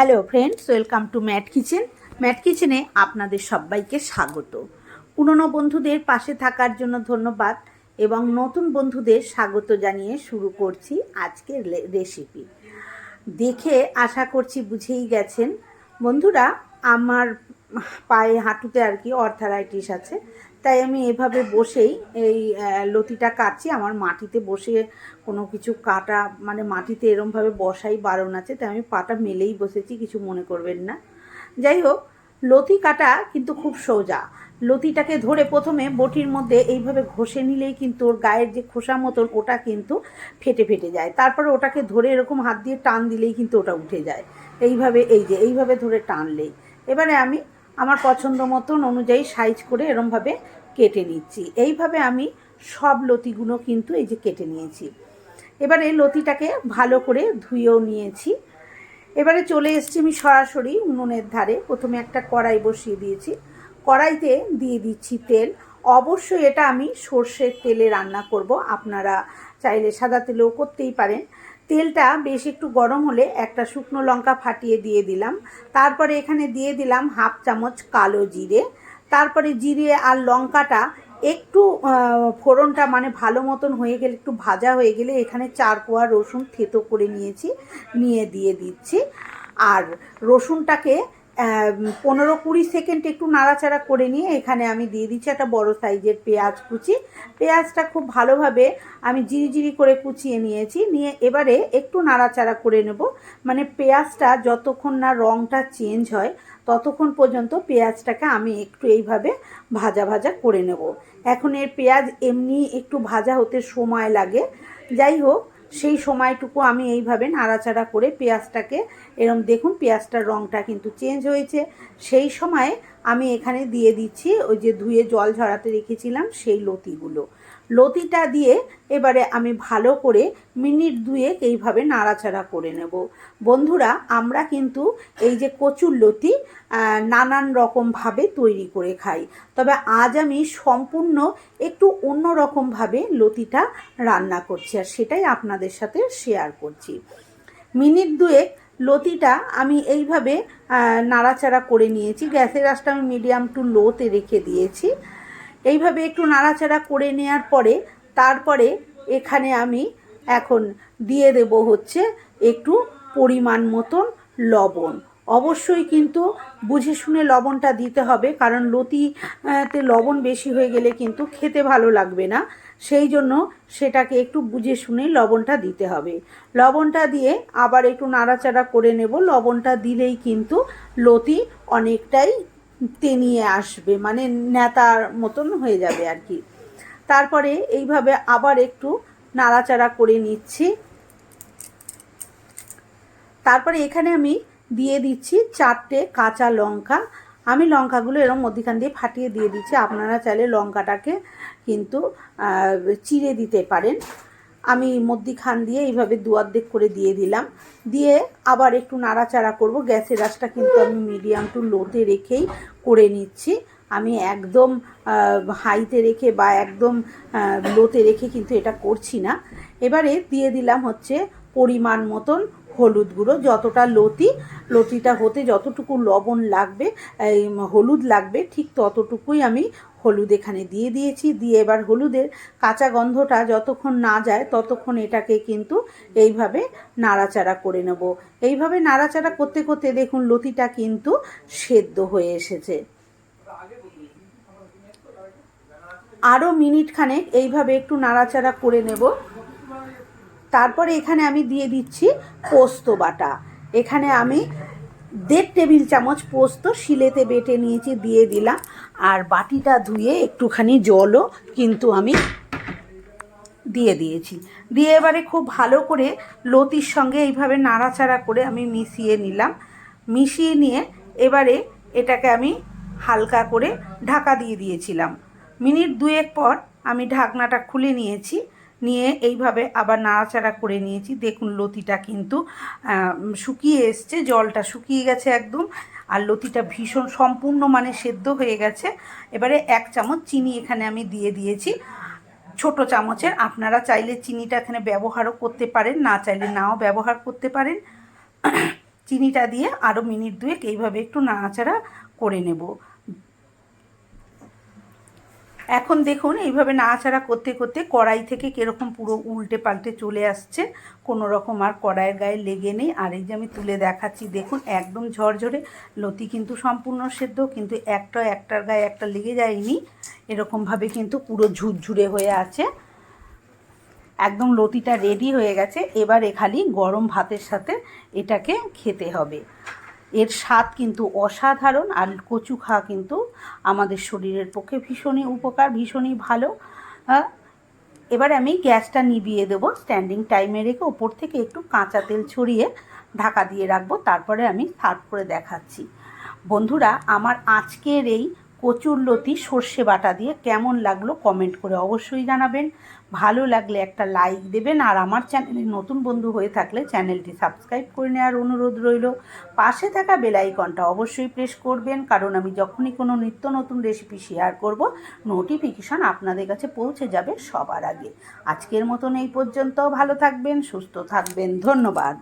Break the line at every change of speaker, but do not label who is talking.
Hello friends, welcome to Mat kitchen. Mat কিচেনে আপনাদের সবাইকে স্বাগত। পুরনো বন্ধুদের পাশে থাকার জন্য ধন্যবাদ এবং নতুন বন্ধুদের স্বাগত জানিয়ে শুরু করছি আজকের রেসিপি দেখে আশা করছি বুঝেই গেছেন। বন্ধুরা, আমার পায়ে হাঁটুতে আর কি অর্থারাইটিস আছে তাই আমি এভাবে বসেই এই লতিটা কাটছি। আমার মাটিতে বসে কোনো কিছু কাটা মানে মাটিতে এরমভাবে বসাই বারণ আছে, তাই আমি পাটা মেলেই বসেছি, কিছু মনে করবেন না। যাই হোক, লতি কাটা কিন্তু খুব সোজা। লতিটাকে ধরে প্রথমে বটির মধ্যে এইভাবে ঘষে নিলেই কিন্তু ওর গায়ের যে খোসা মতন, ওটা কিন্তু ফেটে ফেটে যায়। তারপরে ওটাকে ধরে এরকম হাত দিয়ে টান দিলেই কিন্তু ওটা উঠে যায়। এইভাবে, এই যে, এইভাবে ধরে টানলেই। এবারে আমি আমার পছন্দ মতন অনুযায়ী সাইজ করে এরমভাবে কেটে নিচ্ছি। এইভাবে আমি সব লতিগুলো কিন্তু এই যে কেটে নিয়েছি। এবারে লতিটাকে ভালো করে ধুয়েও নিয়েছি। এবারে চলে এসেছি আমি সরাসরি উনুনের ধারে। প্রথমে একটা কড়াই বসিয়ে দিয়েছি। কড়াইতে দিয়ে দিচ্ছি তেল। অবশ্যই এটা আমি সর্ষের তেলে রান্না করব। আপনারা চাইলে সাদা তেলেও করতেই পারেন। তেলটা বেশ একটু গরম হলে একটা শুকনো লঙ্কা ফাটিয়ে দিয়ে দিলাম। তারপরে এখানে দিয়ে দিলাম হাফ চামচ কালো জিরে। তারপরে জিরে আর লঙ্কাটা একটু ফোড়নটা মানে ভালো মতন হয়ে গেলে, একটু ভাজা হয়ে গেলে এখানে চার কোয়া রসুন থেতো করে নিয়েছি, নিয়ে দিয়ে দিচ্ছি। আর রসুনটাকে পনেরো কুড়ি সেকেন্ড একটু নাড়াচাড়া করে নিয়ে এখানে আমি দিয়ে দিচ্ছি একটা বড় সাইজের পেঁয়াজ কুচি। পেঁয়াজটা খুব ভালোভাবে আমি জিরি জিরি করে কুচিয়ে নিয়েছি। নিয়ে এবারে একটু নাড়াচাড়া করে নেব। মানে পেঁয়াজটা যতক্ষণ না রঙটা চেঞ্জ হয়, ততক্ষণ পর্যন্ত পেঁয়াজটাকে আমি একটু এইভাবে ভাজা ভাজা করে নেব। এখন এর পেঁয়াজ এমনি একটু ভাজা হতে সময় লাগে। যাই হোক সেই সময়টুকু আমি এইভাবে নাড়াচাড়া করে পেঁয়াজটাকে এরম দেখুন পেঁয়াজটার রঙটা কিন্তু চেঞ্জ হয়েছে। সেই সময় আমি এখানে দিয়ে দিচ্ছি ওই যে ধুয়ে জল ঝরাতে রেখেছিলাম সেই লতিগুলো। লতিটা দিয়ে এবারে আমি ভালো করে মিনিট দুয়েক এইভাবে নাড়াচাড়া করে নেব। বন্ধুরা, আমরা কিন্তু এই যে কচুর লতি নানান রকমভাবে তৈরি করে খাই। তবে আজ আমি সম্পূর্ণ একটু অন্য রকমভাবে লতিটা রান্না করছি আর সেটাই আপনাদের সাথে শেয়ার করছি। মিনিট দুয়েক লতিটা আমি এইভাবে নাড়াচাড়া করে নিয়েছি। গ্যাসের আঁচটা আমি মিডিয়াম টু লোতে রেখে দিয়েছি। এইভাবে একটু নাড়াচাড়া করে নেওয়ার পরে তারপরে এখানে আমি এখন দিয়ে দেব হচ্ছে একটু পরিমাণ মতন লবণ। অবশ্যই কিন্তু বুঝে শুনে লবণটা দিতে হবে কারণ লতি আহ, তে লবণ বেশি হয়ে গেলে কিন্তু খেতে ভালো লাগবে না। সেই জন্য সেটাকে একটু বুঝে শুনে লবণটা দিতে হবে। লবণটা দিয়ে আবার একটু নাড়াচাড়া করে নেব। লবণটা দিলেই কিন্তু লতি অনেকটাই তেনিয়ে আসবে মানে নেতার মতন হয়ে যাবে আর কি। তারপরে এইভাবে আবার একটু নাড়াচাড়া করে নিচ্ছি। তারপরে এখানে আমি দিয়ে দিচ্ছি চারটে কাঁচা লঙ্কা। আমি লঙ্কাগুলো এরম মধ্যিখান দিয়ে ফাটিয়ে দিয়ে দিচ্ছি, আপনারা চাইলে লঙ্কাটাকে কিন্তু চিড়ে দিতে পারেন। আমি মধ্যিখান দিয়ে এইভাবে দু অর্ধেক করে দিয়ে দিলাম। দিয়ে আবার একটু নাড়াচাড়া করব। গ্যাসের আঁচটা কিন্তু আমি মিডিয়াম টু লোতে রেখেই করে নিচ্ছি। আমি একদম হাইতে রেখে বা একদম লোতে রেখে কিন্তু এটা করছি না। এবারে দিয়ে দিলাম হচ্ছে পরিমাণ মতন হলুদ গুঁড়ো। যতটা লতি লতিটা হতে যতটুকু লবণ লাগবে হলুদ লাগবে, ঠিক ততটুকুই আমি হলুদ এখানে দিয়ে দিয়েছি। দিয়ে এবার হলুদের কাঁচা গন্ধটা যতক্ষণ না যায়, ততক্ষণ এটাকে কিন্তু এইভাবে নাড়াচাড়া করে নেব। এইভাবে নাড়াচাড়া করতে করতে দেখুন লতিটা কিন্তু সেদ্ধ হয়ে এসেছে। আরও মিনিট খানেক এইভাবে একটু নাড়াচাড়া করে নেব। তারপরে এখানে আমি দিয়ে দিচ্ছি পোস্ত বাটা। এখানে আমি দেড় টেবিল চামচ পোস্ত শিলেতে বেটে নিয়েছি, দিয়ে দিলাম। আর বাটিটা ধুয়ে একটুখানি জলও কিন্তু আমি দিয়ে দিয়েছি। দিয়ে এবারে খুব ভালো করে লতির সঙ্গে এইভাবে নাড়াচাড়া করে আমি মিশিয়ে নিলাম। মিশিয়ে নিয়ে এবারে এটাকে আমি হালকা করে ঢাকা দিয়ে দিয়েছিলাম। মিনিট দুয়েক পর আমি ঢাকনাটা খুলে নিয়েছি। নিয়ে এইভাবে আবার নাড়াচাড়া করে নিয়েছি। দেখুন লতিটা কিন্তু শুকিয়ে এসছে, জলটা শুকিয়ে গেছে একদম। আর লতিটা ভীষণ সম্পূর্ণ মানে সেদ্ধ হয়ে গেছে। এবারে এক চামচ চিনি এখানে আমি দিয়ে দিয়েছি। ছোট চামচের, আপনারা চাইলে চিনিটা এখানে ব্যবহারও করতে পারেন, না চাইলে নাও ব্যবহার করতে পারেন। চিনিটা দিয়ে আরও মিনিট দুয়েক এইভাবে একটু নাড়াচাড়া করে নেব। এখন দেখুন, এইভাবে নাড়াচাড়া করতে করতে কড়াই থেকে কীরকম পুরো উল্টে পাল্টে চলে আসছে। কোনো রকম আর কড়াইয়ের গায়ে লেগে নেই। আর এই যে আমি তুলে দেখাচ্ছি, দেখুন, একদম ঝরঝরে। লতি কিন্তু সম্পূর্ণ সেদ্ধ, কিন্তু একটা একটার গায়ে একটা লেগে যায়নি। এরকমভাবে কিন্তু পুরো ঝুরঝুরে হয়ে আছে। একদম লতিটা রেডি হয়ে গেছে। এবারে খালি গরম ভাতের সাথে এটাকে খেতে হবে। এর স্বাদ কিন্তু অসাধারণ আর কচু খাওয়া কিন্তু আমাদের শরীরের পক্ষে ভীষণই উপকার, ভীষণই ভালো। এবার আমি গ্যাসটা নিভিয়ে দেব স্ট্যান্ডিং টাইমে রেখে ওপর থেকে একটু কাঁচা তেল ছড়িয়ে ঢাকা দিয়ে রাখব, তারপরে আমি সার্ভ করে দেখাচ্ছি। বন্ধুরা, আমার আজকের এই কচুর লতি সর্ষে বাটা দিয়ে কেমন লাগল কমেন্ট করে অবশ্যই জানাবেন। ভালো লাগলে একটা লাইক দেবেন আর আমার চ্যানেলে নতুন বন্ধু হয়ে থাকলে চ্যানেলটি সাবস্ক্রাইব করে নেওয়ার অনুরোধ রইল। পাশে থাকা বেল আইকনটা অবশ্যই প্রেস করবেন, কারণ আমি যখনই কোনো নিত্য নতুন রেসিপি শেয়ার করব নোটিফিকেশান আপনাদের কাছে পৌঁছে যাবে সবার আগে। আজকের মতন এই পর্যন্ত, ভালো থাকবেন, সুস্থ থাকবেন, ধন্যবাদ।